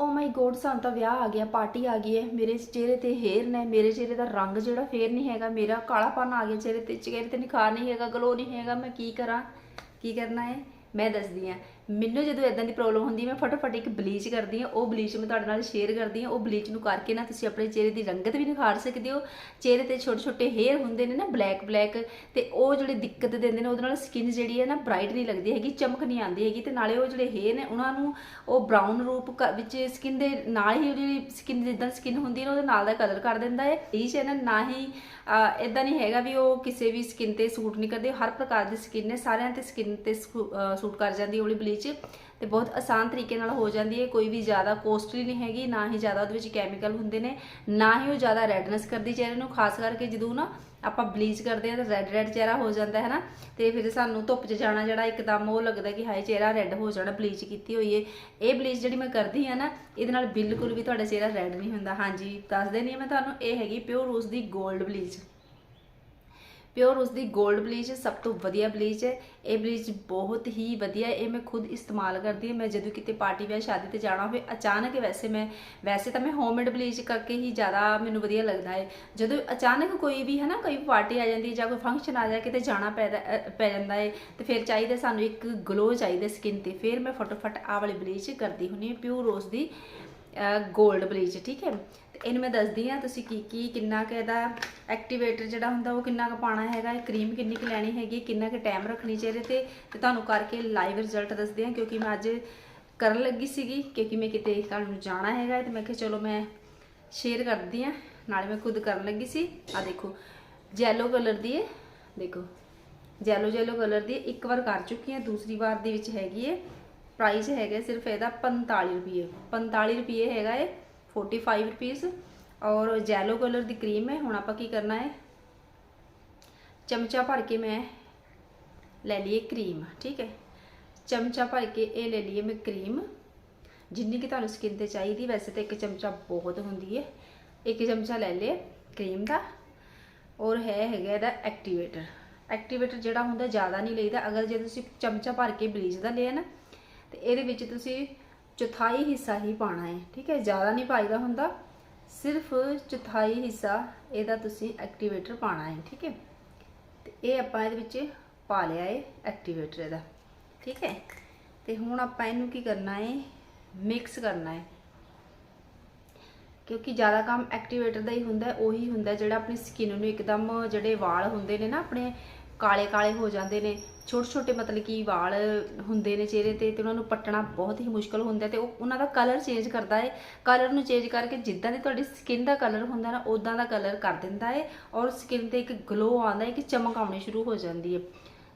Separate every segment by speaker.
Speaker 1: ਓ ਮਾਈ God ਸਾਨੂੰ ਤਾਂ ਵਿਆਹ ਆ ਗਿਆ, ਪਾਰਟੀ ਆ ਗਈ ਹੈ। ਮੇਰੇ ਚਿਹਰੇ ਤੇ ਹੇਅਰ ਨੇ, ਮੇਰੇ ਚਿਹਰੇ ਦਾ ਰੰਗ ਜਿਹੜਾ ਫੇਰ ਨਹੀਂ ਹੈਗਾ। ਮੇਰਾ ਕਾਲਾਪਨ ਆ ਗਿਆ, ਚਿਹਰੇ ਤੇ ਚਿਹਰੇ ਤੇ ਨਿਖਾਰ ਨਹੀਂ ਹੈਗਾ ਗਲੋ ਨਹੀਂ ਹੈਗਾ। ਮੈਂ ਕੀ ਕਰਾਂ? ਕੀ ਕਰਨਾ ਹੈ? ਮੈਂ ਦੱਸਦੀ ਆ ਮੈਨੂੰ ਜਦੋਂ ਇਦਾਂ ਦੀ ਪ੍ਰੋਬਲਮ ਹੁੰਦੀ ਮੈਂ ਫਟਾਫਟ ਇੱਕ ਬਲੀਚ ਕਰਦੀ ਹਾਂ ਉਹ ਬਲੀਚ ਮੈਂ ਤੁਹਾਡੇ ਨਾਲ ਸ਼ੇਅਰ ਕਰਦੀ ਹਾਂ ਉਹ ਬਲੀਚ ਨੂੰ ਕਰਕੇ ਨਾ ਤੁਸੀਂ ਆਪਣੇ ਚਿਹਰੇ ਦੀ ਰੰਗਤ ਵੀ ਨਿਖਾਰ ਸਕਦੇ ਹੋ। ਚਿਹਰੇ ਤੇ ਛੋਟੇ ਛੋਟੇ ਹੇਅਰ ਹੁੰਦੇ ਨੇ ਨਾ ਬਲੈਕ ਬਲੈਕ ਤੇ ਉਹ ਜਿਹੜੇ ਦਿੱਕਤ ਦਿੰਦੇ ਨੇ, ਉਹਦੇ ਨਾਲ ਸਕਿਨ ਜਿਹੜੀ ਹੈ ਨਾ ਬ੍ਰਾਈਟ ਨਹੀਂ ਲੱਗਦੀ ਹੈਗੀ, ਚਮਕ ਨਹੀਂ ਆਉਂਦੀ ਹੈਗੀ ਤੇ ਨਾਲੇ ਉਹ ਜਿਹੜੇ ਹੇਅਰ ਨੇ, ਉਹਨਾਂ ਨੂੰ ਉਹ ਬ੍ਰਾਊਨ ਰੂਪ ਕ- ਵਿੱਚ ਸਕਿਨ ਦੇ ਨਾਲ ਹੀ ਜਿਹੜੀ ਸਕਿਨ ਜਿੱਦਾਂ ਸਕਿਨ ਹੁੰਦੀ ਹੈ ਨਾ ਉਹਦੇ ਨਾਲ ਦਾ ਕਲਰ ਕਰ ਦਿੰਦਾ ਹੈ। ਬਲੀਚ ਹੈ ਨਾ ਨਾ ਹੀ ਇਦਾਂ ਨਹੀਂ ਹੈਗਾ ਵੀ ਉਹ ਕਿਸੇ ਵੀ ਸਕਿਨ ਤੇ ਸੂਟ ਨਹੀਂ ਕਰਦੇ, ਹਰ ਪ੍ਰਕਾਰ ਦੀ ਸਕਿਨ ਨੇ, ਸਾਰਿਆਂ ਤੇ ਸਕਿਨ ਤੇ ਸੂਟ ਕਰ ਜਾਂਦੀ ਹੈ, ਉਹ ਵਾਲੀ ਬਲੀਚ ਤੇ ਬਹੁਤ ਆਸਾਨ ਤਰੀਕੇ ਨਾਲ ਹੋ ਜਾਂਦੀ ਹੈ। ਕੋਈ ਵੀ ਜ਼ਿਆਦਾ ਕੋਸਟਲੀ ਨਹੀਂ ਹੈਗੀ, ਨਾ ਹੀ ਜ਼ਿਆਦਾ ਉਹਦੇ ਵਿੱਚ ਕੈਮੀਕਲ ਹੁੰਦੇ ਨੇ, ਨਾ ਹੀ ਉਹ ਜ਼ਿਆਦਾ ਰੈਡਨੈਸ ਕਰਦੀ ਚਿਹਰੇ ਨੂੰ, ਖਾਸ ਕਰਕੇ ਜਦੋਂ ਨਾ ਆਪਾਂ ਬਲੀਚ ਕਰਦੇ ਆ ਤਾਂ ਰੈੱਡ ਰੈੱਡ ਚਿਹਰਾ ਹੋ ਜਾਂਦਾ, ਹੈ ਨਾ? ਤੇ ਫਿਰ ਸਾਨੂੰ ਧੁੱਪ 'ਚ ਜਾਣਾ ਜਿਹੜਾ ਇੱਕਦਮ ਉਹ ਲੱਗਦਾ ਕਿ ਹਾਏ ਚਿਹਰਾ ਰੈੱਡ ਹੋ ਜਾਣਾ ਬਲੀਚ ਕੀਤੀ ਹੋਈ ਏ। ਇਹ ਬਲੀਚ ਜਿਹੜੀ ਮੈਂ ਕਰਦੀ ਆ ਨਾ, ਇਹਦੇ ਨਾਲ ਬਿਲਕੁਲ ਵੀ ਤੁਹਾਡਾ ਚਿਹਰਾ ਰੈੱਡ ਨਹੀਂ ਹੁੰਦਾ। ਹਾਂਜੀ ਦੱਸ ਦੇਣੀ ਆ ਮੈਂ ਤੁਹਾਨੂੰ, ਇਹ ਹੈਗੀ ਪਿਓਰ ਰੋਜ਼ ਦੀ 골ਡ ਬਲੀਚ ਪਿਓਰ ਉਸ ਦੀ 골ਡ ਬਲੀਚ ਸਭ ਤੋਂ ਵਧੀਆ ਬਲੀਚ ਹੈ। ਇਹ ਬਲੀਚ ਬਹੁਤ ਹੀ ਵਧੀਆ ਇਹ ਮੈਂ ਖੁਦ ਇਸਤੇਮਾਲ ਕਰਦੀ ਹਾਂ। ਮੈਂ ਜਦੋਂ ਕਿਤੇ ਪਾਰਟੀ ਵਿਆਹ, ਸ਼ਾਦੀ ਤੇ ਜਾਣਾ ਹੋਵੇ, ਅਚਾਨਕ ਵੈਸੇ ਮੈਂ, ਵੈਸੇ ਤਾਂ ਮੈਂ ਹੋਮਮੇਡ ਬਲੀਚ ਕਰਕੇ ਹੀ ਜ਼ਿਆਦਾ ਮੈਨੂੰ ਵਧੀਆ ਲੱਗਦਾ ਹੈ। ਜਦੋਂ ਅਚਾਨਕ ਕੋਈ ਵੀ ਹੈ ਨਾ ਕੋਈ ਪਾਰਟੀ ਆ ਜਾਂਦੀ ਹੈ ਜਾਂ ਕੋਈ ਫੰਕਸ਼ਨ ਆ ਜਾਏ ਕਿਤੇ ਜਾਣਾ ਪੈਦਾ ਪੈ ਜਾਂਦਾ ਹੈ, ਤੇ ਫਿਰ ਚਾਹੀਦਾ ਸਾਨੂੰ ਇੱਕ ਗਲੋ ਚਾਹੀਦਾ ਸਕਿਨ ਤੇ। ਫਿਰ ਮੈਂ ਫਟਾਫਟ ਆਹ ਵਾਲੀ ਬਲੀਚ ਕਰਦੀ ਹੁੰਨੀ ਹਾਂ। ਪਿਓਰ ਰੋਜ਼ ਦੀ 골ਡ ਬਲੀਚ ਠੀਕ ਹੈ? ਤੇ ਇਹਨੂੰ ਮੈਂ ਦੱਸਦੀ ਆ ਤੁਸੀਂ ਕੀ ਕੀ, ਕਿੰਨਾ ਕੁ ਇਹਦਾ ਐਕਟੀਵੇਟਰ ਜਿਹੜਾ ਹੁੰਦਾ, ਉਹ ਕਿੰਨਾ ਕੁ ਪਾਣਾ ਹੈਗਾ, ਇਹ ਕਰੀਮ ਕਿੰਨੀ ਕੁ ਲੈਣੀ ਹੈਗੀ, ਕਿੰਨਾ ਕੁ ਟਾਈਮ ਰੱਖਣੀ ਚਿਹਰੇ ਤੇ ਤੇ ਤੁਹਾਨੂੰ ਕਰਕੇ ਲਾਈਵ ਰਿਜ਼ਲਟ ਦੱਸਦੇ ਆ ਕਿਉਂਕਿ ਮੈਂ ਅੱਜ ਕਰਨ ਲੱਗੀ ਸੀਗੀ, ਕਿਉਂਕਿ ਮੈਂ ਕਿਤੇ ਕੱਲ ਨੂੰ ਜਾਣਾ ਹੈਗਾ, ਤੇ ਮੈਂ ਕਿਹਾ ਚਲੋ ਮੈਂ ਸ਼ੇਅਰ ਕਰਦੀ ਆ ਨਾਲੇ ਮੈਂ ਖੁਦ ਕਰਨ ਲੱਗੀ ਸੀ। ਆ ਦੇਖੋ ਜੈਲੋ ਕਲਰ ਦੀ ਹੈ ਦੇਖੋ ਜੈਲੋ ਜੈਲੋ ਕਲਰ ਦੀ ਇੱਕ ਵਾਰ ਕਰ ਚੁੱਕੀ ਹਾਂ, ਦੂਸਰੀ ਵਾਰ ਦੇ ਵਿੱਚ ਹੈਗੀ ਹੈ ਪ੍ਰਾਈਸ ਹੈਗਾ ਸਿਰਫ ਇਹਦਾ 45 ਰੁਪਏ। 45 ਰੁਪਏ ਹੈਗਾ ਇਹ 45 ਰੁਪੀਸ ਔਰ ਜੈਲੋ ਕਲਰ ਦੀ ਕਰੀਮ ਹੈ, ਹੁਣ ਆਪਾਂ ਕੀ ਕਰਨਾ ਹੈ? ਚਮਚਾ ਭਰ ਕੇ ਮੈਂ ਲੈ ਲਈਏ ਕਰੀਮ ਠੀਕ ਹੈ? ਚਮਚਾ ਭਰ ਕੇ ਇਹ ਲੈ ਲਈਏ ਮੈਂ ਕਰੀਮ ਜਿੰਨੀ ਕਿ ਤੁਹਾਨੂੰ ਸਕਿਨ ਤੇ ਚਾਹੀਦੀ, ਵੈਸੇ ਤਾਂ ਇੱਕ ਚਮਚਾ ਬਹੁਤ ਹੁੰਦੀ ਹੈ। ਇੱਕ ਚਮਚਾ ਲੈ ਲਿਆ ਕਰੀਮ ਦਾ। ਔਰ ਹੈ ਹੈਗਾ ਇਹਦਾ ਐਕਟੀਵੇਟਰ ਐਕਟੀਵੇਟਰ ਜਿਹੜਾ ਹੁੰਦਾ ਜ਼ਿਆਦਾ ਨਹੀਂ ਲਈਦਾ। ਅਗਰ ਜੇ ਤੁਸੀਂ ਚਮਚਾ ਭਰ ਕੇ ਬਲੀਚ ਦਾ ਲਿਆ ਨਾ ਤੇ ਇਹਦੇ ਵਿੱਚ ਤੁਸੀਂ ਚੌਥਾਈ ਹਿੱਸਾ ਹੀ ਪਾਣਾ ਹੈ, ਠੀਕ ਹੈ? ਜ਼ਿਆਦਾ ਨਹੀਂ ਪਾਈਦਾ ਹੁੰਦਾ, ਸਿਰਫ ਚੌਥਾਈ ਹਿੱਸਾ ਇਹਦਾ ਤੁਸੀਂ ਐਕਟੀਵੇਟਰ ਪਾਣਾ ਹੈ, ਠੀਕ ਹੈ? ਤੇ ਇਹ ਆਪਾਂ ਇਹਦੇ ਵਿੱਚ ਪਾ ਲਿਆ ਹੈ ਐਕਟੀਵੇਟਰ ਇਹਦਾ, ਠੀਕ ਹੈ? ਤੇ ਹੁਣ ਆਪਾਂ ਇਹਨੂੰ ਕੀ ਕਰਨਾ ਹੈ? ਮਿਕਸ ਕਰਨਾ ਹੈ। ਕਿਉਂਕਿ ਜ਼ਿਆਦਾ ਕੰਮ ਐਕਟੀਵੇਟਰ ਦਾ ਹੀ ਹੁੰਦਾ, ਉਹੀ ਹੁੰਦਾ ਜਿਹੜਾ ਆਪਣੀ ਸਕਿਨ ਨੂੰ ਇੱਕਦਮ ਜਿਹੜੇ ਵਾਲ ਹੁੰਦੇ ਨੇ ਨਾ, ਆਪਣੇ ਕਾਲੇ ਕਾਲੇ ਹੋ ਜਾਂਦੇ ਨੇ, ਛੋਟੇ ਛੋਟੇ ਮਤਲਬ ਕਿ ਵਾਲ ਹੁੰਦੇ ਨੇ ਚਿਹਰੇ ਤੇ ਤੇ ਉਹਨਾਂ ਨੂੰ ਪੱਟਣਾ ਬਹੁਤ ਹੀ ਮੁਸ਼ਕਲ ਹੁੰਦਾ ਹੈ ਤੇ ਉਹ ਉਹਨਾਂ ਦਾ ਕਲਰ ਚੇਂਜ ਕਰਦਾ ਹੈ ਕਲਰ ਨੂੰ ਚੇਂਜ ਕਰਕੇ ਜਿੱਦਾਂ ਦੀ ਤੁਹਾਡੀ ਸਕਿਨ ਦਾ ਕਲਰ ਹੁੰਦਾ ਨਾ ਉਦਾਂ ਦਾ ਕਲਰ ਕਰ ਦਿੰਦਾ ਹੈ ਔਰ ਸਕਿਨ ਤੇ ਇੱਕ ਗਲੋ ਆਉਂਦਾ ਹੈ ਕਿ ਚਮਕ ਆਉਣੀ ਸ਼ੁਰੂ ਹੋ ਜਾਂਦੀ ਹੈ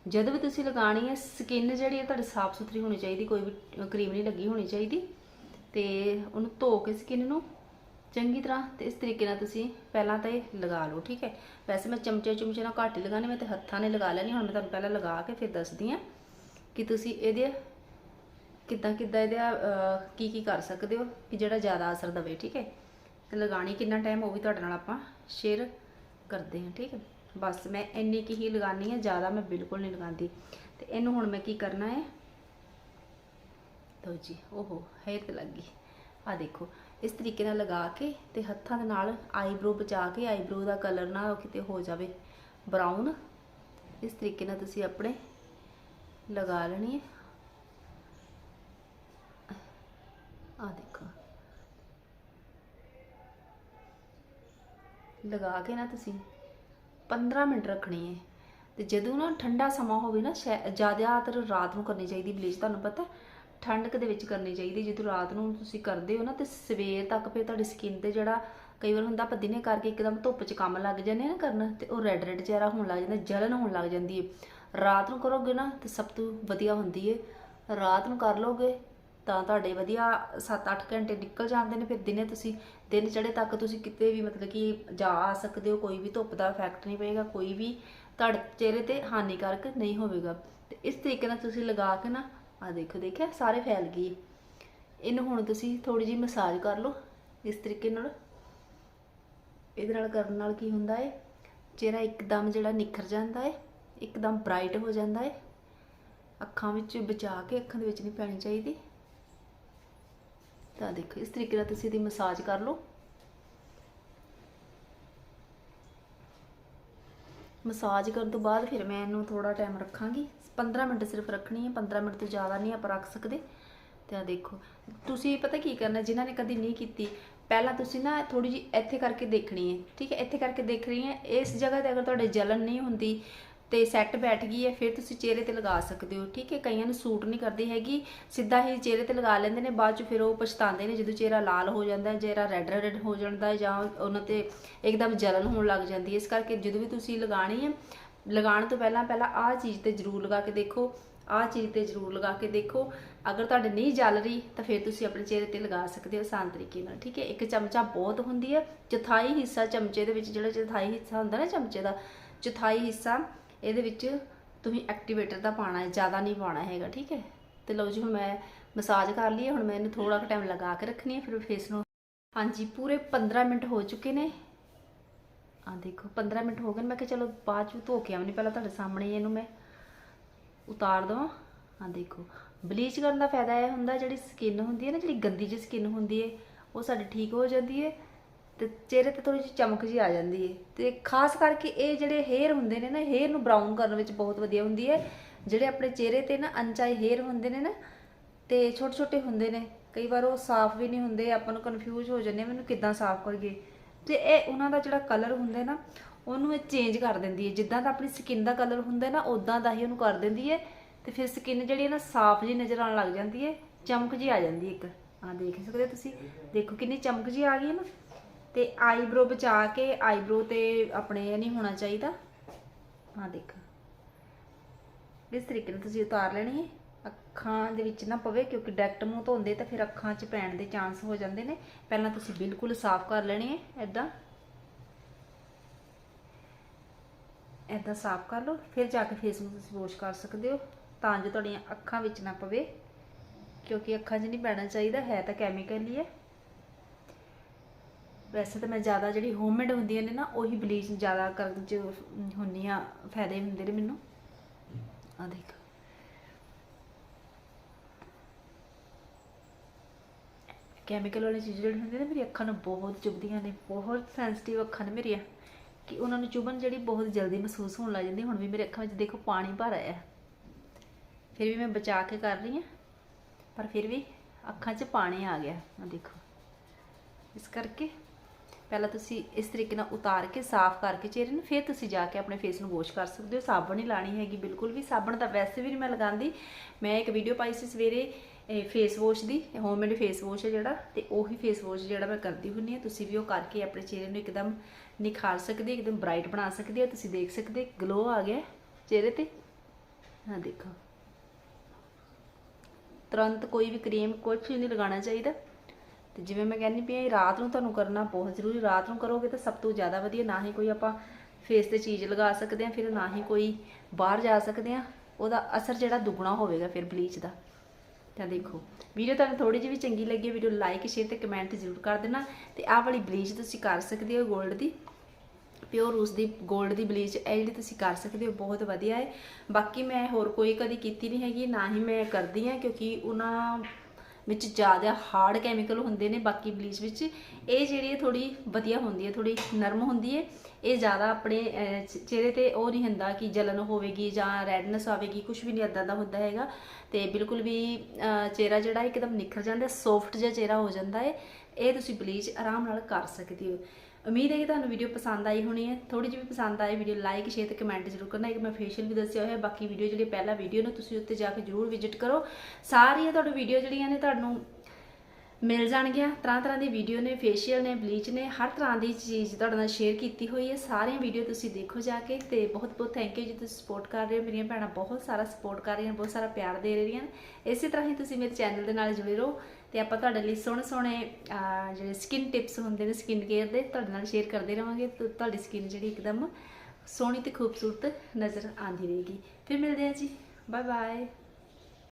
Speaker 1: ਜਦੋਂ ਵੀ ਤੁਸੀਂ ਲਗਾਣੀ ਹੈ ਸਕਿਨ ਜਿਹੜੀ ਹੈ ਤੁਹਾਡੀ ਸਾਫ਼ ਸੁਥਰੀ ਹੋਣੀ ਚਾਹੀਦੀ, ਕੋਈ ਵੀ ਕਰੀਮ ਨਹੀਂ ਲੱਗੀ ਹੋਣੀ ਚਾਹੀਦੀ। ਤੇ ਉਹਨੂੰ ਧੋ ਕੇ ਸਕਿਨ ਨੂੰ ਚੰਗੀ ਤਰ੍ਹਾਂ ਤੇ ਇਸ ਤਰੀਕੇ ਨਾਲ ਤੁਸੀਂ ਪਹਿਲਾਂ ਤਾਂ ਇਹ ਲਗਾ ਲਓ, ਠੀਕ ਹੈ? ਵੈਸੇ ਮੈਂ ਚਮਚੇ ਚੁਮਚੇ ਨਾਲ ਘੱਟ ਹੀ ਲਗਾਣੇ ਮੈਂ ਤੇ ਹੱਥਾਂ ਨੇ ਲਗਾ ਲੈਣੀ ਹੁਣ ਮੈਂ ਤੁਹਾਨੂੰ ਪਹਿਲਾਂ ਲਗਾ ਕੇ ਫਿਰ ਦੱਸਦੀ ਹਾਂ ਕਿ ਤੁਸੀਂ ਇਹਦੇ ਕਿੱਦਾਂ ਕਿੱਦਾਂ ਇਹਦਾ ਕੀ ਕੀ ਕਰ ਸਕਦੇ ਹੋ, ਕਿ ਜਿਹੜਾ ਜ਼ਿਆਦਾ ਅਸਰ ਦਵੇ, ਠੀਕ ਹੈ? ਤੇ ਲਗਾਣੀ ਕਿੰਨਾ ਟਾਈਮ ਉਹ ਵੀ ਤੁਹਾਡੇ ਨਾਲ ਆਪਾਂ ਸ਼ੇਅਰ ਕਰਦੇ ਹਾਂ, ਠੀਕ ਹੈ? ਬਸ ਮੈਂ ਇੰਨੀ ਕੀ ਹੀ ਲਗਾਨੀ ਹੈ, ਜ਼ਿਆਦਾ ਮੈਂ ਬਿਲਕੁਲ ਨਹੀਂ ਲਗਾਉਂਦੀ। ਤੇ ਇਹਨੂੰ ਹੁਣ ਮੈਂ ਕੀ ਕਰਨਾ ਹੈ? ਲਓ ਜੀ, ਓਹੋ, ਹੇਅਰ ਤੇ ਲੱਗ ਗਈ। ਆ ਦੇਖੋ ਇਸ ਤਰੀਕੇ ਨਾਲ ਲਗਾ ਕੇ ਤੇ ਹੱਥਾਂ ਦੇ ਨਾਲ ਆਈਬ੍ਰੋ ਬਚਾ ਕੇ, ਆਈਬ੍ਰੋ ਦਾ ਕਲਰ ਨਾ ਕਿਤੇ ਹੋ ਜਾਵੇ। ਬਰਾਊਨ ਇਸ ਤਰੀਕੇ ਨਾਲ ਤੁਸੀਂ ਆਪਣੇ ਲਗਾ ਲੈਣੀ ਹੈ। ਆ ਦੇਖੋ। ਲਗਾ ਕੇ ਨਾ ਤੁਸੀਂ 15 ਮਿੰਟ ਰੱਖਣੀ ਹੈ। ਤੇ ਜਦੋਂ ਨਾ ਠੰਡਾ ਸਮਾਂ ਹੋਵੇ ਨਾ ਸ਼ਾਇ- ਜ਼ਿਆਦਾਤਰ ਰਾਤ ਨੂੰ ਕਰਨੀ ਚਾਹੀਦੀ ਬਲੀਚ, ਤੁਹਾਨੂੰ ਪਤਾ ਠੰਡਕ ਦੇ ਵਿੱਚ ਕਰਨੀ ਚਾਹੀਦੀ, ਜਦੋਂ ਰਾਤ ਨੂੰ ਤੁਸੀਂ ਕਰਦੇ ਹੋ ਨਾ ਤੇ ਸਵੇਰ ਤੱਕ ਫਿਰ ਤੁਹਾਡੀ ਸਕਿਨ ਤੇ ਜਿਹੜਾ ਕਈ ਵਾਰ ਹੁੰਦਾ ਆਪਾਂ ਦਿਨੇ ਕਰਕੇ ਇੱਕਦਮ ਧੁੱਪ 'ਚ ਕੰਮ ਲੱਗ ਜਾਂਦੇ ਆ ਨਾ ਕਰਨ ਤੇ ਉਹ ਰੈੱਡ ਰੈੱਡ ਚਿਹਰਾ ਹੋਣ ਲੱਗ ਜਾਂਦਾ, ਜਲਨ ਹੋਣ ਲੱਗ ਜਾਂਦੀ ਹੈ ਰਾਤ ਨੂੰ ਕਰੋਗੇ ਨਾ ਤੇ ਸਭ ਤੋਂ ਵਧੀਆ ਹੁੰਦੀ ਹੈ ਰਾਤ ਨੂੰ ਕਰ ਲੋਗੇ ਤਾਂ ਤੁਹਾਡੇ ਵਧੀਆ 7-8 ਘੰਟੇ ਨਿਕਲ ਜਾਂਦੇ ਨੇ, ਫਿਰ ਦਿਨੇ ਤੁਸੀਂ ਦਿਨ ਚੜੇ ਤੱਕ ਤੁਸੀਂ ਕਿਤੇ ਵੀ ਮਤਲਬ ਕਿ ਜਾ ਆ ਸਕਦੇ ਹੋ, ਕੋਈ ਵੀ ਧੁੱਪ ਦਾ ਇਫੈਕਟ ਨਹੀਂ ਪਏਗਾ, ਕੋਈ ਵੀ ਤੁਹਾਡੇ ਚਿਹਰੇ ਤੇ ਹਾਨੀਕਾਰਕ ਨਹੀਂ ਹੋਵੇਗਾ। ਤੇ ਇਸ ਤਰੀਕੇ ਨਾਲ ਤੁਸੀਂ ਲਗਾ ਕੇ ਨਾ ਆ ਦੇਖੋ ਦੇਖਿਆ ਸਾਰੇ ਫੈਲ ਗਈ। ਇਹਨੂੰ ਹੁਣ ਤੁਸੀਂ ਥੋੜੀ ਜਿਹੀ ਮਸਾਜ ਕਰ ਲਓ, ਇਸ ਤਰੀਕੇ ਨਾਲ। ਇਹਦੇ ਨਾਲ ਕਰਨ ਨਾਲ ਕੀ ਹੁੰਦਾ ਹੈ ਚਿਹਰਾ ਇੱਕਦਮ ਜਿਹੜਾ ਨਿਖਰ ਜਾਂਦਾ ਹੈ ਇੱਕਦਮ ਬ੍ਰਾਈਟ ਹੋ ਜਾਂਦਾ ਹੈ ਅੱਖਾਂ ਵਿੱਚ ਬਚਾ ਕੇ ਅੱਖਾਂ ਦੇ ਵਿੱਚ ਨਹੀਂ ਪੈਣੀ ਚਾਹੀਦੀ। ਤਾਂ ਦੇਖੋ, ਇਸ ਤਰੀਕੇ ਨਾਲ ਤੁਸੀਂ ਇਹਦੀ ਮਸਾਜ ਕਰ ਲਓ। ਮਸਾਜ ਕਰਨ ਤੋਂ ਬਾਅਦ ਫਿਰ ਮੈਂ ਇਹਨੂੰ ਥੋੜਾ ਟਾਈਮ ਰੱਖਾਂਗੀ। 15 ਮਿੰਟ ਸਿਰਫ ਰੱਖਣੀ ਹੈ 15 ਮਿੰਟ ਤੋਂ ਜ਼ਿਆਦਾ ਨਹੀਂ ਆਪਾਂ ਰੱਖ ਸਕਦੇ। ਤੇ ਆ ਦੇਖੋ, ਤੁਸੀਂ ਪਤਾ ਕੀ ਕਰਨਾ, ਜਿਨ੍ਹਾਂ ਨੇ ਕਦੀ ਨਹੀਂ ਕੀਤੀ, ਪਹਿਲਾਂ ਤੁਸੀਂ ਨਾ ਥੋੜੀ ਜਿਹੀ ਇੱਥੇ ਕਰਕੇ ਦੇਖਣੀ ਹੈ, ਠੀਕ ਹੈ? ਇੱਥੇ ਕਰਕੇ ਦੇਖ ਰਹੀ ਹੈ ਇਸ ਜਗ੍ਹਾ ਤੇ ਅਗਰ ਤੁਹਾਡੇ ਜਲਨ ਨਹੀਂ ਹੁੰਦੀ ਤੇ ਸੈੱਟ ਬੈਠ ਗਈ ਹੈ, ਫਿਰ ਤੁਸੀਂ ਚਿਹਰੇ ਤੇ ਲਗਾ ਸਕਦੇ ਹੋ, ਠੀਕ ਹੈ? ਕਈਆਂ ਨੂੰ ਸੂਟ ਨਹੀਂ ਕਰਦੀ ਹੈਗੀ, ਸਿੱਧਾ ਹੀ ਚਿਹਰੇ ਤੇ ਲਗਾ ਲੈਂਦੇ ਨੇ, ਬਾਅਦ ਚ ਫਿਰ ਉਹ ਪਛਤਾਉਂਦੇ ਨੇ, ਜਦੋਂ ਚਿਹਰਾ ਲਾਲ ਹੋ ਜਾਂਦਾ ਹੈ ਚਿਹਰਾ ਰੈੱਡ ਰੈੱਡ ਹੋ ਜਾਂਦਾ ਹੈ ਜਾਂ ਉਹਨਾਂ ਤੇ ਇੱਕਦਮ ਜਲਨ ਹੋਣ ਲੱਗ ਜਾਂਦੀ ਹੈ। ਇਸ ਕਰਕੇ ਜਦੋਂ ਵੀ ਤੁਸੀਂ ਲਗਾਣੀ ਹੈ, ਲਗਾਉਣ ਤੋਂ ਪਹਿਲਾਂ ਪਹਿਲਾਂ ਆਹ ਚੀਜ਼ ਤੇ ਜ਼ਰੂਰ ਲਗਾ ਕੇ ਦੇਖੋ, ਆਹ ਚੀਜ਼ ਤੇ ਜ਼ਰੂਰ ਲਗਾ ਕੇ ਦੇਖੋ। ਅਗਰ ਤੁਹਾਡੇ ਨਹੀਂ ਜਲ ਰਹੀ, ਤਾਂ ਫਿਰ ਤੁਸੀਂ ਆਪਣੇ ਚਿਹਰੇ ਤੇ ਲਗਾ ਸਕਦੇ ਹੋ ਆਸਾਨ ਤਰੀਕੇ ਨਾਲ, ਠੀਕ ਹੈ? ਇੱਕ ਚਮਚਾ ਬਹੁਤ ਹੁੰਦੀ ਹੈ, ਚੌਥਾਈ ਹਿੱਸਾ ਚਮਚੇ ਦੇ ਵਿੱਚ, ਜਿਹੜਾ ਚੌਥਾਈ ਹਿੱਸਾ ਹੁੰਦਾ ਨਾ ਚਮਚੇ ਦਾ, ਚੌਥਾਈ ਹਿੱਸਾ ਇਹਦੇ ਵਿੱਚ ਤੁਸੀਂ ਐਕਟੀਵੇਟਰ ਦਾ ਪਾਣਾ ਹੈ, ਜ਼ਿਆਦਾ ਨਹੀਂ ਪਾਣਾ ਹੈਗਾ, ਠੀਕ ਹੈ? ਤੇ ਲਓ ਜੀ, ਹੁਣ ਮੈਂ ਮਸਾਜ ਕਰ ਲਈ ਹੁਣ ਮੈਂ ਇਹਨੂੰ ਥੋੜਾ ਕੁ ਟਾਈਮ ਲਗਾ ਕੇ ਰੱਖਣੀ ਹੈ, ਫਿਰ ਫੇਸ ਨੂੰ ਹਾਂਜੀ, ਪੂਰੇ 15 ਮਿੰਟ ਹੋ ਚੁੱਕੇ ਨੇ। ਆ ਦੇਖੋ 15 ਮਿੰਟ ਹੋ ਗਏ ਮੈਂ ਕਿਹਾ ਚਲੋ ਬਾਅਦ ਚ ਧੋ ਕੇ ਆਵਣੀ ਪਹਿਲਾਂ ਤੁਹਾਡੇ ਸਾਹਮਣੇ ਇਹਨੂੰ ਮੈਂ ਉਤਾਰ ਦਵਾਂ। ਆ ਦੇਖੋ ਬਲੀਚ ਕਰਨ ਦਾ ਫਾਇਦਾ ਇਹ ਹੁੰਦਾ, ਜਿਹੜੀ ਸਕਿਨ ਹੁੰਦੀ ਹੈ ਨਾ, ਜਿਹੜੀ ਗੰਦੀ ਜਿਹੀ ਸਕਿਨ ਹੁੰਦੀ ਹੈ, ਉਹ ਸਾਡੀ ਠੀਕ ਹੋ ਜਾਂਦੀ ਹੈ। ਤੇ ਚਿਹਰੇ ਤੇ ਥੋੜੀ ਜਿਹੀ ਚਮਕ ਜੀ ਆ ਜਾਂਦੀ ਹੈ ਤੇ ਖਾਸ ਕਰਕੇ ਇਹ ਜਿਹੜੇ ਹੇਅਰ ਹੁੰਦੇ ਨੇ ਨਾ, ਹੇਅਰ ਨੂੰ ਬਰਾਊਨ ਕਰਨ ਵਿੱਚ ਬਹੁਤ ਵਧੀਆ ਹੁੰਦੀ ਹੈ ਜਿਹੜੇ ਆਪਣੇ ਚਿਹਰੇ ਤੇ ਨਾ ਅਣਚਾਹੇ ਹੇਅਰ ਹੁੰਦੇ ਨੇ ਨਾ, ਤੇ ਛੋਟੇ ਛੋਟੇ ਹੁੰਦੇ ਨੇ, ਕਈ ਵਾਰ ਉਹ ਸਾਫ਼ ਵੀ ਨਹੀਂ ਹੁੰਦੇ, ਆਪਾਂ ਨੂੰ ਕਨਫਿਊਜ਼ ਹੋ ਜਾਂਦੇ ਮੈਨੂੰ ਕਿੱਦਾਂ ਸਾਫ਼ ਕਰੀਏ। ਤੇ ਇਹ ਉਹਨਾਂ ਦਾ ਜਿਹੜਾ ਕਲਰ ਹੁੰਦਾ ਨਾ, ਉਹਨੂੰ ਇਹ ਚੇਂਜ ਕਰ ਦਿੰਦੀ ਹੈ ਜਿੱਦਾਂ ਦਾ ਆਪਣੀ ਸਕਿਨ ਦਾ ਕਲਰ ਹੁੰਦਾ ਨਾ ਉਦਾਂ ਦਾ ਹੀ ਉਹਨੂੰ ਕਰ ਦਿੰਦੀ ਹੈ ਤੇ ਫਿਰ ਸਕਿਨ ਜਿਹੜੀ ਹੈ ਨਾ, ਸਾਫ਼ ਜੀ ਨਜ਼ਰ ਆਉਣ ਲੱਗ ਜਾਂਦੀ ਹੈ ਚਮਕ ਜੀ ਆ ਜਾਂਦੀ ਇੱਕ। ਆ ਦੇਖ ਸਕਦੇ ਹੋ ਤੁਸੀਂ? ਦੇਖੋ ਕਿੰਨੀ ਚਮਕ ਜੀ ਆ ਗਈ ਹੈ ਨਾ। ਤੇ ਆਈਬ੍ਰੋ ਬਚਾ ਕੇ ਆਈਬ੍ਰੋ ਤੇ ਆਪਣੇ ਨਹੀਂ ਹੋਣਾ ਚਾਹੀਦਾ। ਆ ਦੇਖ। ਇਸ ਤਰੀਕੇ ਨਾਲ ਤੁਸੀਂ ਉਤਾਰ ਲੈਣੀ ਹੈ। ਅੱਖਾਂ ਦੇ ਵਿੱਚ ਨਾ ਪਵੇ ਕਿਉਂਕਿ ਡਾਇਰੈਕਟ ਮੂੰਹ ਧੋਂਦੇ ਤਾਂ ਫਿਰ ਅੱਖਾਂ 'ਚ ਪੈਣ ਦੇ ਚਾਂਸ ਹੋ ਜਾਂਦੇ ਨੇ। ਪਹਿਲਾਂ ਤੁਸੀਂ ਬਿਲਕੁਲ ਸਾਫ਼ ਕਰ ਲੈਣੀ ਹੈ ਐਦਾਂ ਐਦਾਂ ਸਾਫ਼ ਕਰ ਲਓ, ਫਿਰ ਜਾ ਕੇ ਫੇਸ ਨੂੰ ਤੁਸੀਂ ਵਾਸ਼ ਕਰ ਸਕਦੇ ਹੋ। ਤਾਂ ਜੋ ਤੁਹਾਡੀਆਂ ਅੱਖਾਂ ਵਿੱਚ ਨਾ ਪਵੇ, ਕਿਉਂਕਿ ਅੱਖਾਂ 'ਚ ਨਹੀਂ ਪੈਣਾ ਚਾਹੀਦਾ, ਹੈ ਤਾਂ ਕੈਮੀਕਲ ਹੀ ਹੈ। ਵੈਸੇ ਤਾਂ ਮੈਂ ਜ਼ਿਆਦਾ ਜਿਹੜੀ ਹੋਮਮੇਡ ਹੁੰਦੀਆਂ ਨੇ ਨਾ, ਉਹੀ ਬਲੀਚ ਜ਼ਿਆਦਾ ਕਰਨ 'ਚ ਹੁੰਨੀ ਆ ਫਾਇਦੇ ਹੁੰਦੇ ਨੇ ਮੈਨੂੰ। ਆ ਦੇਖ। ਕੈਮੀਕਲ ਵਾਲੀ ਚੀਜ਼ ਜਿਹੜੀ ਹੁੰਦੀ ਨੇ, ਮੇਰੀ ਅੱਖਾਂ ਨੂੰ ਬਹੁਤ ਚੁਭਦੀਆਂ ਨੇ, ਬਹੁਤ ਸੈਂਸਿਟਿਵ ਅੱਖਾਂ ਨੇ ਮੇਰੀਆਂ, ਕਿ ਉਹਨਾਂ ਨੂੰ ਚੁਭਣ ਜਿਹੜੀ ਬਹੁਤ ਜਲਦੀ ਮਹਿਸੂਸ ਹੋਣ ਲੱਗ ਜਾਂਦੀ, ਹੁਣ ਵੀ ਮੇਰੇ ਅੱਖਾਂ ਵਿੱਚ ਦੇਖੋ ਪਾਣੀ ਭਰ ਆਇਆ। ਫਿਰ ਵੀ ਮੈਂ ਬਚਾ ਕੇ ਕਰ ਰਹੀ ਹਾਂ, ਪਰ ਫਿਰ ਵੀ ਅੱਖਾਂ 'ਚ ਪਾਣੀ ਆ ਗਿਆ ਆ ਦੇਖੋ। ਇਸ ਕਰਕੇ ਪਹਿਲਾਂ ਤੁਸੀਂ ਇਸ ਤਰੀਕੇ ਨਾਲ ਉਤਾਰ ਕੇ, ਸਾਫ਼ ਕਰਕੇ ਚਿਹਰੇ ਨੂੰ ਫਿਰ ਤੁਸੀਂ ਜਾ ਕੇ ਆਪਣੇ ਫੇਸ ਨੂੰ ਵਾਸ਼ ਕਰ ਸਕਦੇ ਹੋ। ਸਾਬਣ ਹੀ ਲਾਣੀ ਹੈਗੀ, ਬਿਲਕੁਲ ਵੀ। ਸਾਬਣ ਤਾਂ ਵੈਸੇ ਵੀ ਨਹੀਂ ਮੈਂ ਲਗਾਉਂਦੀ। ਮੈਂ ਇੱਕ ਵੀਡੀਓ ਪਾਈ ਸੀ ਸਵੇਰੇ ਫੇਸ ਵਾਸ਼ ਦੀ। ਹੋਮਮੇਡ ਫੇਸ ਵਾਸ਼ ਹੈ ਜਿਹੜਾ, ਤੇ ਉਹੀ ਫੇਸ ਵਾਸ਼ ਜਿਹੜਾ ਮੈਂ ਕਰਦੀ ਹੁੰਨੀ ਆ ਤੁਸੀਂ ਵੀ ਉਹ ਕਰਕੇ ਆਪਣੇ ਚਿਹਰੇ ਨੂੰ ਇੱਕਦਮ ਨਿਖਾਰ ਸਕਦੇ ਇੱਕਦਮ ਬ੍ਰਾਈਟ ਬਣਾ ਸਕਦੇ ਹੋ। ਤੁਸੀਂ ਦੇਖ ਸਕਦੇ ਗਲੋ ਆ ਗਿਆ ਚਿਹਰੇ ਤੇ। ਹਾਂ ਦੇਖੋ। ਤੁਰੰਤ ਕੋਈ ਵੀ ਕਰੀਮ ਕੁਝ ਨਹੀਂ ਲਗਾਉਣਾ ਚਾਹੀਦਾ। ਤੇ ਜਿਵੇਂ ਮੈਂ ਕਹਿੰਦੀ ਪਈ ਹਾਂ, ਰਾਤ ਨੂੰ ਤੁਹਾਨੂੰ ਕਰਨਾ ਬਹੁਤ ਜ਼ਰੂਰੀ ਰਾਤ ਨੂੰ ਕਰੋਗੇ ਤਾਂ ਸਭ ਤੋਂ ਜ਼ਿਆਦਾ ਵਧੀਆ ਨਾ ਹੀ ਕੋਈ ਆਪਾਂ ਫੇਸ ਤੇ ਚੀਜ਼ ਲਗਾ ਸਕਦੇ ਹਾਂ ਫਿਰ ਨਾ ਹੀ ਕੋਈ ਬਾਹਰ ਜਾ ਸਕਦੇ ਹਾਂ ਉਹਦਾ ਅਸਰ ਜਿਹੜਾ ਦੁੱਗਣਾ ਹੋਵੇਗਾ ਫਿਰ ਬਲੀਚ ਦਾ। ਤਾਂ ਦੇਖੋ ਵੀਡੀਓ ਤੁਹਾਨੂੰ ਥੋੜੀ ਜਿਹੀ ਵੀ ਚੰਗੀ ਲੱਗੀ ਵੀਡੀਓ ਲਾਈਕ ਸ਼ੇਅਰ ਤੇ ਕਮੈਂਟ ਜ਼ਰੂਰ ਕਰ ਦੇਣਾ ਤੇ ਆਹ ਵਾਲੀ ਬਲੀਚ ਤੁਸੀਂ ਕਰ ਸਕਦੇ ਹੋ 골ਡ ਦੀ ਪਿਓਰ ਉਸ ਦੀ 골ਡ ਦੀ ਬਲੀਚ ਇਹ ਜਿਹੜੀ ਤੁਸੀਂ ਕਰ ਸਕਦੇ ਹੋ ਬਹੁਤ ਵਧੀਆ ਹੈ। ਬਾਕੀ ਮੈਂ ਹੋਰ ਕੋਈ ਕਦੀ ਕੀਤੀ ਨਹੀਂ ਹੈਗੀ ਨਾ ਹੀ ਮੈਂ ਕਰਦੀ ਹਾਂ ਕਿਉਂਕਿ ਉਹਨਾਂ ਵਿੱਚ ਜ਼ਿਆਦਾ ਹਾਰਡ ਕੈਮੀਕਲ ਹੁੰਦੇ ਨੇ, ਬਾਕੀ ਬਲੀਚ ਵਿੱਚ, ਇਹ ਜਿਹੜੀ ਹੈ ਥੋੜੀ ਵਧੀਆ ਹੁੰਦੀ ਹੈ ਥੋੜੀ ਨਰਮ ਹੁੰਦੀ ਹੈ। ਇਹ ਜ਼ਿਆਦਾ ਆਪਣੇ ਚਿਹਰੇ ਤੇ ਉਹ ਨਹੀਂ ਹੁੰਦਾ ਕਿ ਜਲਨ ਹੋਵੇਗੀ ਜਾਂ ਰੈਡਨੈਸ ਆਵੇਗੀ ਕੁਝ ਵੀ ਨਹੀਂ ਇਦਾਂ ਦਾ ਹੁੰਦਾ ਹੈਗਾ। ਤੇ ਬਿਲਕੁਲ ਵੀ ਚਿਹਰਾ ਜਿਹੜਾ ਇੱਕਦਮ ਨਿਖਰ ਜਾਂਦਾ ਸੌਫਟ ਜਿਹਾ ਚਿਹਰਾ ਹੋ ਜਾਂਦਾ ਹੈ। ਇਹ ਤੁਸੀਂ ਬਲੀਚ ਆਰਾਮ ਨਾਲ ਕਰ ਸਕਦੇ ਹੋ। ਉਮੀਦ ਹੈ ਕਿ ਤੁਹਾਨੂੰ ਵੀਡੀਓ ਪਸੰਦ ਆਈ ਹੋਣੀ ਹੈ। ਥੋੜੀ ਜਿਹੀ ਵੀ ਪਸੰਦ ਆਏ ਵੀਡੀਓ ਲਾਈਕ ਸ਼ੇਅਰ ਤੇ ਕਮੈਂਟ ਜ਼ਰੂਰ ਕਰਨਾ। ਇੱਕ ਮੈਂ ਫੇਸ਼ੀਅਲ ਵੀ ਦੱਸਿਆ ਹੋਇਆ, ਬਾਕੀ ਵੀਡੀਓ ਜਿਹੜੀ ਪਹਿਲਾ ਵੀਡੀਓ ਨੇ, ਤੁਸੀਂ ਉੱਤੇ ਜਾ ਕੇ ਜ਼ਰੂਰ ਵਿਜ਼ਿਟ ਕਰੋ। ਸਾਰੀਆਂ ਤੁਹਾਡੀ ਵੀਡੀਓ ਜਿਹੜੀਆਂ ਨੇ, ਤੁਹਾਨੂੰ ਮਿਲ ਜਾਣਗੀਆਂ। ਤਰ੍ਹਾਂ ਤਰ੍ਹਾਂ ਦੀ ਵੀਡੀਓ ਨੇ ਫੇਸ਼ੀਅਲ ਨੇ ਬਲੀਚ ਨੇ, ਹਰ ਤਰ੍ਹਾਂ ਦੀ ਚੀਜ਼ ਤੁਹਾਡੇ ਨਾਲ ਸ਼ੇਅਰ ਕੀਤੀ ਹੋਈ ਹੈ। ਸਾਰੀਆਂ ਵੀਡੀਓ ਤੁਸੀਂ ਦੇਖੋ ਜਾ ਕੇ ਤੇ ਬਹੁਤ ਬਹੁਤ ਥੈਂਕ ਯੂ ਜੀ, ਤੁਸੀਂ ਸਪੋਰਟ ਕਰ ਰਹੇ ਹੋ। ਮੇਰੀਆਂ ਭੈਣਾਂ ਬਹੁਤ ਸਾਰਾ ਸਪੋਰਟ ਕਰ ਰਹੀਆਂ, ਬਹੁਤ ਸਾਰਾ ਪਿਆਰ ਦੇ ਰਹੀਆਂ ਨੇ। ਇਸੇ ਤਰ੍ਹਾਂ ਹੀ ਤੁਸੀਂ ਮੇਰੇ ਚੈਨਲ ਦੇ ਨਾਲ ਜੁੜੇ ਰਹੋ ਤੇ ਆਪਾਂ ਤੁਹਾਡੇ ਲਈ ਸੋਹਣੇ ਸੋਹਣੇ ਜਿਹੜੇ ਸਕਿਨ ਟਿਪਸ ਹੁੰਦੇ ਨੇ ਸਕਿਨ ਕੇਅਰ ਦੇ, ਤੁਹਾਡੇ ਨਾਲ ਸ਼ੇਅਰ ਕਰਦੇ ਰਹਾਂਗੇ ਤੁਹਾਡੀ ਸਕਿਨ ਜਿਹੜੀ ਇੱਕਦਮ ਸੋਹਣੀ ਤੇ ਖੂਬਸੂਰਤ ਨਜ਼ਰ ਆਉਂਦੀ ਰਹੇਗੀ। ਫਿਰ ਮਿਲਦੇ ਹਾਂ ਜੀ। Bye bye